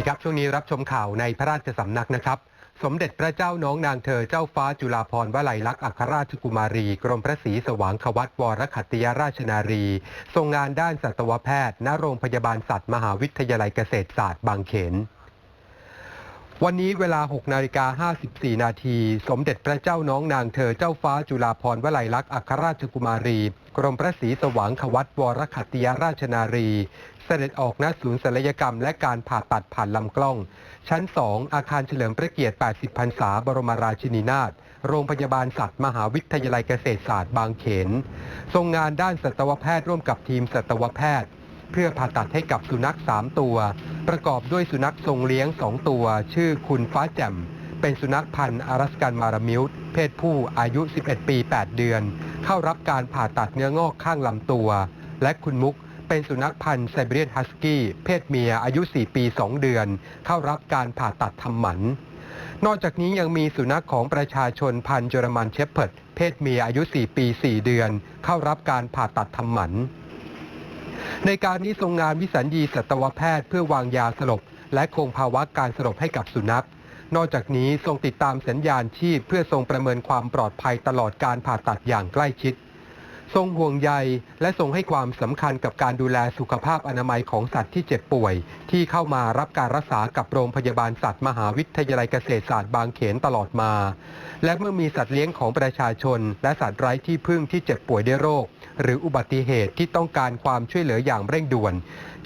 ดีครับ ช่วงนี้รับชมข่าวในพระราชสำนักนะครับ สมเด็จพระเจ้าน้องนางเธอเจ้าฟ้าจุฬาภรณ์วลัยลักษณ์อัครราชกุมารี กรมพระศรีสว่างควัตวรขัตติยราชนารี ทรงงานด้านสัตวแพทย์ณโรงพยาบาลสัตว์ มหาวิทยาลัยเกษตรศาสตร์บางเขน วันนี้เวลา 6 นาฬิกา 54 นาที สมเด็จพระเจ้าน้องนางเธอเจ้าฟ้าจุฬาภรณ์วลัยลักษณ์อัครราชกุมารี กรมพระศรีสว่างควัตวรขัตติยราชนารี เสด็จออกณศูนย์ศัลยกรรม และการผ่าตัดผ่านลำกล้อง ชั้น 2 อาคารเฉลิมพระเกียรติ 80 พรรษา บรมราชินีนาถ โรงพยาบาลสัตว์มหาวิทยาลัยเกษตรศาสตร์บางเขน ทรงงานด้านสัตวแพทย์ร่วมกับทีมสัตวแพทย์ เพื่อผ่าตัดให้กับสุนัข 3 ตัว ประกอบด้วยสุนัขทรงเลี้ยง 2 ตัว ชื่อคุณฟ้าแจ่ม เป็นสุนัขพันธุ์อารัสกันมารามิวต์เพศผู้อายุ 11 ปี 8 เดือน เข้ารับการผ่าตัดเนื้องอกข้างลำตัว และคุณมุกเป็นสุนัขพันธุ์ไซบีเรียนฮัสกี้เพศเมียอายุ 4 ปี 2 เดือน เข้ารับการผ่าตัดทำหมัน นอกจากนี้ยังมีสุนัขของประชาชนพันธุ์เยอรมันเชพเพิร์ดเพศเมียอายุ 4 ปี 4 เดือน เข้ารับการผ่าตัดทำหมัน ในการนี้ทรงงานวิสัญญีสัตวแพทย์เพื่อวางยาสลบ และคงภาวะการสลบให้กับสุนัข นอกจากนี้ทรงติดตามสัญญาณชีพเพื่อทรงประเมินความปลอดภัยตลอดการผ่าตัดอย่างใกล้ชิด ทรงห่วงใยและทรงให้ความสำคัญกับการดูแลสุขภาพอนามัยของสัตว์ที่เจ็บป่วย ที่เข้ามารับการรักษากับโรงพยาบาลสัตว์มหาวิทยาลัยเกษตรศาสตร์บางเขนตลอดมา และเมื่อมีสัตว์เลี้ยงของประชาชน และสัตว์ไร้ที่พึ่งที่เจ็บป่วยด้วยโรค หรืออุบัติเหตุที่ต้องการความช่วยเหลืออย่างเร่งด่วน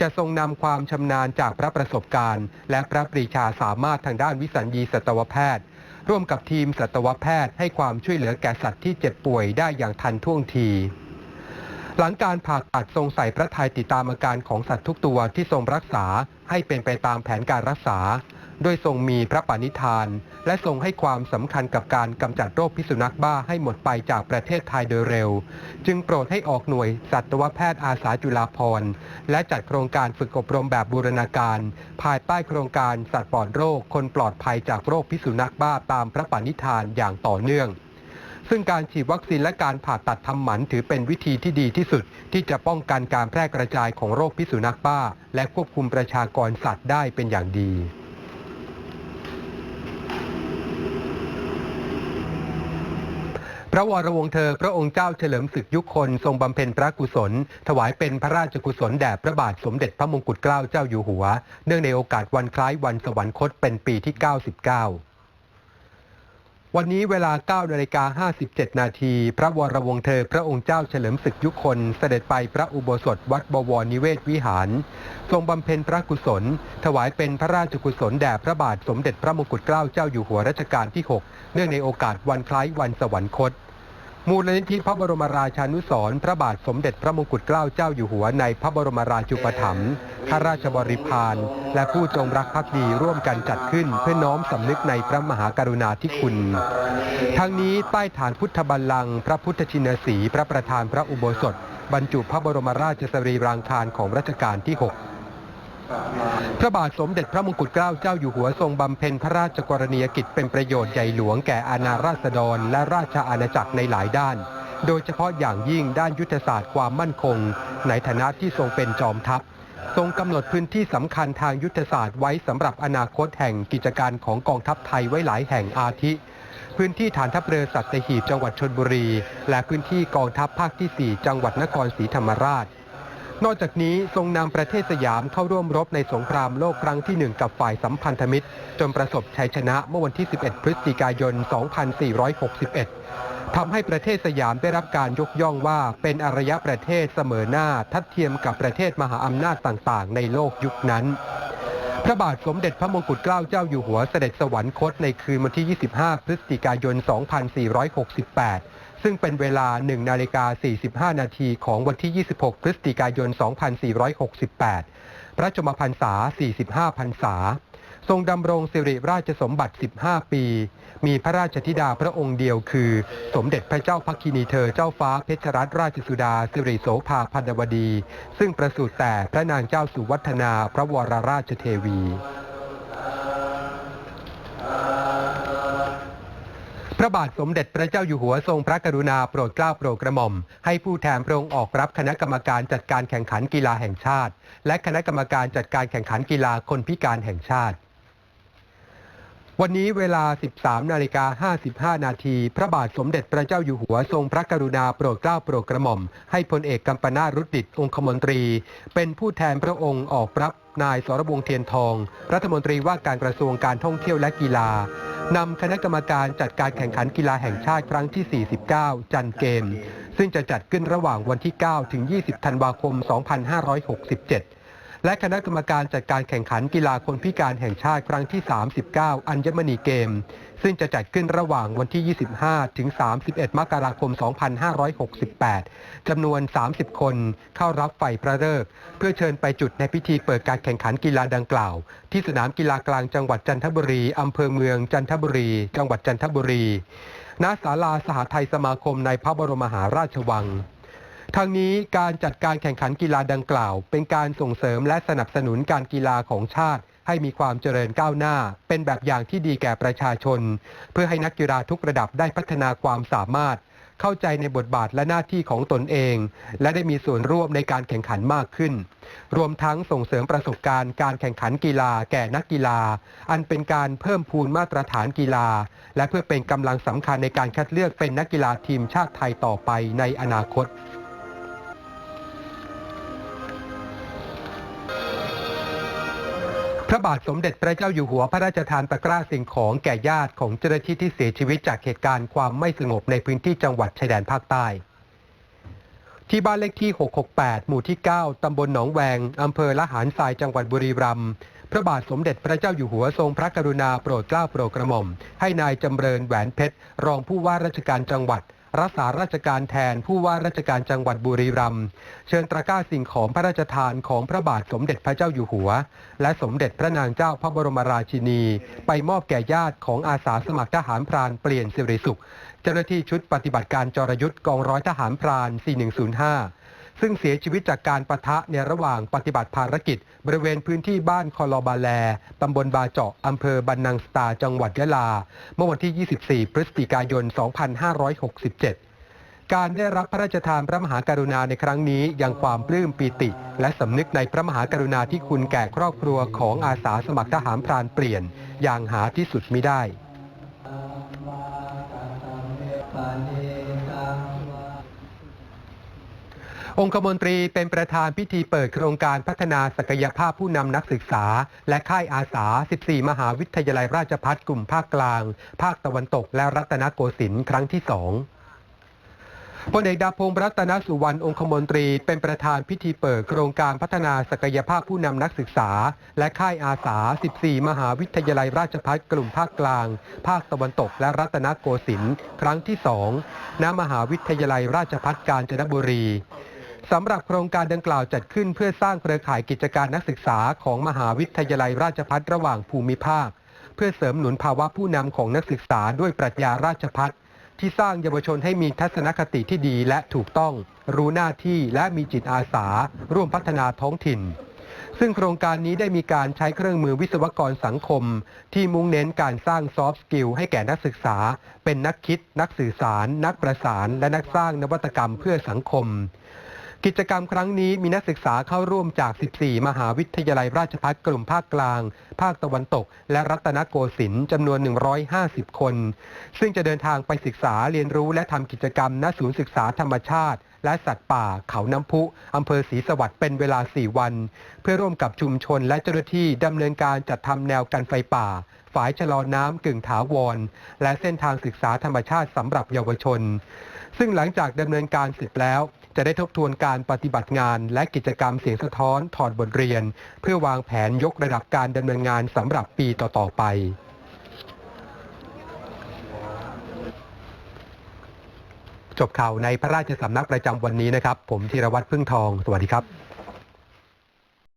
จะทรงนำความชำนาญจากพระประสบการณ์ และพระปรีชาสามารถทางด้านวิสัญญีสัตวแพทย์ ร่วมกับทีมสัตวแพทย์ให้ความช่วยเหลือแก่สัตว์ที่เจ็บป่วยได้อย่างทันท่วงที หลังการผ่าตัดทรงใส่พระทัยติดตามอาการของสัตว์ทุกตัวที่ทรงรักษาให้เป็นไปตามแผนการรักษา โดยทรงมีพระปณิธาน และทรงให้ความสำคัญกับการกำจัดโรคพิษสุนัขบ้าให้หมดไปจากประเทศไทยโดยเร็ว จึงโปรดให้ออกหน่วยสัตวแพทย์อาสาจุฬาภรณ์ และจัดโครงการฝึกอบรมแบบบูรณาการ ภายใต้โครงการสัตว์ปลอดโรค คนปลอดภัยจากโรคพิษสุนัขบ้าตามพระปณิธานอย่างต่อเนื่องซึ่งการฉีดวัคซีนและการผ่าตัดทำหมันถือเป็นวิธีที่ดีที่สุด ที่จะป้องกันการแพร่กระจายของโรคพิษสุนัขบ้า และควบคุมประชากรสัตว์ได้เป็นอย่างดี พระวรวงศ์เธอ พระองค์เจ้าเฉลิมศึกยุคนทรงบำเพ็ญพระกุศล ถวายเป็นพระราชกุศลแด่พระบาทสมเด็จพระมงกุฎเกล้าเจ้าอยู่หัว เนื่องในโอกาสวันคล้ายวันสวรรคตเป็นปีที่ 99 วันนี้เวลา9นาฬิกา57 นาที พระวรวงเธอพระองค์เจ้าเฉลิมศึกยุคนเสด็จไปพระอุโบสถวัดบวรนิเวศวิหาร ทรงบำเพ็ญพระกุศล ถวายเป็นพระราชกุศลแด่พระบาทสมเด็จพระมงกุฎเกล้าเจ้าอยู่หัวรัชกาลที่ 6 เนื่องในโอกาสวันคล้ายวันสวรรคต มูลนิธิพระบรมราชานุสรณ์พระบาทสมเด็จพระมงกุฎเกล้าเจ้าอยู่หัวในพระบรมราชูปถัมภ์ข้าราชบริพารและผู้จงรักภักดีร่วมกันจัดขึ้นเพื่อน้อมสำนึกในพระมหากรุณาธิคุณ ทั้งนี้ใต้ฐานพุทธบัลลังก์พระพุทธชินสี พระประธานพระอุโบสถ บรรจุพระบรมราชสรีรางคารของรัชกาลที่ 6 พระบาทสมเด็จพระมงกุฎเกล้าเจ้าอยู่หัวทรงบำเพ็ญพระราชกรณียกิจเป็นประโยชน์ใหญ่หลวงแก่อาณาราษฎรและราชอาณาจักรในหลายด้าน โดยเฉพาะอย่างยิ่งด้านยุทธศาสตร์ความมั่นคง ในฐานะที่ทรงเป็นจอมทัพ ทรงกำหนดพื้นที่สำคัญทางยุทธศาสตร์ไว้สำหรับอนาคตแห่งกิจการของกองทัพไทยไว้หลายแห่งอาทิ พื้นที่ฐานทัพเรือสัตหีบจังหวัดชนบุรี และพื้นที่กองทัพภาคที่ 4 จังหวัดนครศรีธรรมราช นอกจากนี้ทรงนำประเทศสยามเข้าร่วมรบในสงครามโลกครั้งที่ 1 กับฝ่ายสัมพันธมิตร จนประสบชัยชนะเมื่อวันที่ 11 พฤศจิกายน 2461 ทำให้ประเทศสยามได้รับการยกย่องว่าเป็นอารยประเทศเสมอหน้าทัดเทียมกับประเทศมหาอำนาจต่างๆ ในโลกยุคนั้น พระบาทสมเด็จพระมงกุฎเกล้าเจ้าอยู่หัวเสด็จสวรรคตในคืนวันที่ 25 พฤศจิกายน 2468 ซึ่งเป็นเวลา 1 นาฬิกา 45 นาทีของวันที่ 26 พฤศจิกายน 2468 พระชมพรรษา 45 พรรษา ทรงดำรงสิริราชสมบัติ 15 ปี มีพระราชธิดาพระองค์เดียวคือ สมเด็จพระเจ้าพักคินีเธอเจ้าฟ้าเพชรรัตนราชสุดาสิริโสภาพันวดี ซึ่งประสูติแต่พระนางเจ้าสุวัฒนาพระวรราชเทวีพระบาทสมเด็จพระเจ้าอยู่หัวทรงพระกรุณาโปรดเกล้าโปรดกระหม่อม ให้ผู้แทนพระองค์ออกรับคณะกรรมการจัดการแข่งขันกีฬาแห่งชาติ และคณะกรรมการจัดการแข่งขันกีฬาคนพิการแห่งชาติ วันนี้เวลา 13 นาฬิกา 55 นาที พระบาทสมเด็จพระเจ้าอยู่หัวทรงพระกรุณาโปรดเกล้าโปรดกระหม่อม ให้พลเอกกัมปนาตรุดิตองคมนตรี เป็นผู้แทนพระองค์ออกรับนายสรบวงเทียนทอง รัฐมนตรีว่าการกระทรวงการท่องเที่ยวและกีฬานำคณะกรรมการจัดการแข่งขันกีฬาแห่งชาติครั้งที่ 49 จันเกม ซึ่งจะจัดขึ้นระหว่างวันที่ 9 ถึง 20 ธันวาคม 2567 และคณะกรรมการจัดการแข่งขันกีฬาคนพิการแห่งชาติครั้งที่ 39 อัญมณีเกม ซึ่งจะจัดขึ้นระหว่างวันที่ 25 ถึง 31 มกราคม 2568 จำนวน 30 คนเข้ารับไฟพระฤกษ์เพื่อเชิญไปจุดในพิธีเปิดการแข่งขันกีฬาดังกล่าว ที่สนามกีฬากลางจังหวัดจันทบุรี อำเภอเมืองจันทบุรี จังหวัดจันทบุรี ณ ศาลาสหไทยสมาคมในพระบรมมหาราชวัง ทางนี้การจัดการแข่งขันกีฬาดังกล่าว เป็นการส่งเสริมและสนับสนุนการกีฬาของชาติ ให้มีความเจริญก้าวหน้า เป็นแบบอย่างที่ดีแก่ประชาชน เพื่อให้นักกีฬาทุกระดับได้พัฒนาความสามารถ เข้าใจในบทบาทและหน้าที่ของตนเอง และได้มีส่วนร่วมในการแข่งขันมากขึ้น รวมทั้งส่งเสริมประสบการณ์การแข่งขันกีฬาแก่นักกีฬา อันเป็นการเพิ่มพูนมาตรฐานกีฬา และเพื่อเป็นกำลังสำคัญในการคัดเลือกเป็นนักกีฬาทีมชาติไทยต่อไปในอนาคต ระบาทสมเด็จพระเจ้าอยู่หัวพระราชทานตะกร้าสิ่งของแก่ญาติของเจ้าหน้าที่ที่เสียชีวิตจากเหตุการณ์ความไม่สงบในพื้นที่จังหวัดชายแดนภาคใต้ ที่บ้านเลขที่ 668 หมู่ที่ 9 ตำบลหนองแวง อำเภอละหารทรายจังหวัดบุรีรัมย์ พระบาทสมเด็จพระเจ้าอยู่หัวทรงพระกรุณาโปรดเกล้าโปรดกระหม่อม ให้นายจำเริญแหวนเพชร รองผู้ว่าราชการจังหวัด รักษาราชการแทนผู้ว่าราชการจังหวัดบุรีรัมย์เชิญตะกร้าสิ่งของพระราชทานของพระบาทสมเด็จพระเจ้าอยู่หัว และสมเด็จพระนางเจ้าพระบรมราชินี ไปมอบแก่ญาติของอาสาสมัครทหารพรานเปลี่ยนสิริสุข เจ้าหน้าที่ชุดปฏิบัติการจรยุทธ์กองร้อยทหารพราน 4105 ซึ่งเสียชีวิตจากการปะทะในระหว่างปฏิบัติภารกิจ บริเวณพื้นที่บ้านคอลอบาแล ตำบลบาเจาะอำเภอบันนังสตา จังหวัดยะลา เมื่อวันที่ 24 พฤศจิกายน 2567การได้รับพระราชทานพระมหากรุณาในครั้งนี้ยังความปลื้มปีติ และสำนึกในพระมหากรุณาที่คุณแก่ครอบครัวของอาสาสมัครทหารพรานเปลี่ยน อย่างหาที่สุดมิได้ องคมนตรีเป็นประธานพิธีเปิดโครงการพัฒนาศักยภาพผู้นำนักศึกษา และค่ายอาสา 14 มหาวิทยาลัยราชภัฏกลุ่มภาคกลาง ภาคตะวันตก และรัตนโกสินทร์ครั้งที่สองพลเอกดาพงศ์รัตนสุวรรณองคมนตรี เป็นประธานพิธีเปิดโครงการพัฒนาศักยภาพผู้นำนักศึกษา และค่ายอาสา 14 มหาวิทยาลัยราชภัฏกลุ่มภาคกลาง ภาคตะวันตก และรัตนโกสินทร์ครั้งที่สองณมหาวิทยาลัยราชภัฏกาญจนบุรี สำหรับโครงการดังกล่าวจัดขึ้นเพื่อสร้างเครือข่ายกิจการนักศึกษาของมหาวิทยาลัยราชภัฏระหว่างภูมิภาค เพื่อเสริมหนุนภาวะผู้นำของนักศึกษาด้วยปรัชญาราชภัฏที่สร้างเยาวชนให้มีทัศนคติที่ดีและถูกต้อง รู้หน้าที่และมีจิตอาสา ร่วมพัฒนาท้องถิ่น ซึ่งโครงการนี้ได้มีการใช้เครื่องมือวิศวกรสังคม ที่มุ่งเน้นการสร้างซอฟต์สกิลให้แก่นักศึกษา เป็นนักคิด นักสื่อสาร นักประสาน และนักสร้างนวัตกรรมเพื่อสังคม กิจกรรมครั้งนี้มีนักศึกษาเข้าร่วมจาก 14 มหาวิทยาลัยราชภัฏกลุ่มภาคกลาง ภาคตะวันตก และรัตนโกสินทร์จำนวน 150 คน ซึ่งจะเดินทางไปศึกษาเรียนรู้และทำกิจกรรมณศูนย์ศึกษาธรรมชาติ และสัตว์ป่าเขาน้ำพุอำเภอศรีสวัสดิ์เป็นเวลา 4 วัน เพื่อร่วมกับชุมชนและเจ้าหน้าที่ดำเนินการจัดทำแนวกันไฟป่าฝายชะลอน้ำกึ่งถาวร และเส้นทางศึกษาธรรมชาติสำหรับเยาวชน ซึ่งหลังจากดำเนินการเสร็จแล้ว จะได้ทบทวนการปฏิบัติงาน และกิจกรรมเสียงสะท้อนถอดบทเรียน เพื่อวางแผนยกระดับการดำเนินงานสำหรับปีต่อ ๆ ไปจบข่าวในพระราชสำนักประจำวันนี้นะครับ ผมธีรวัตรพึ่งทอง สวัสดีครับ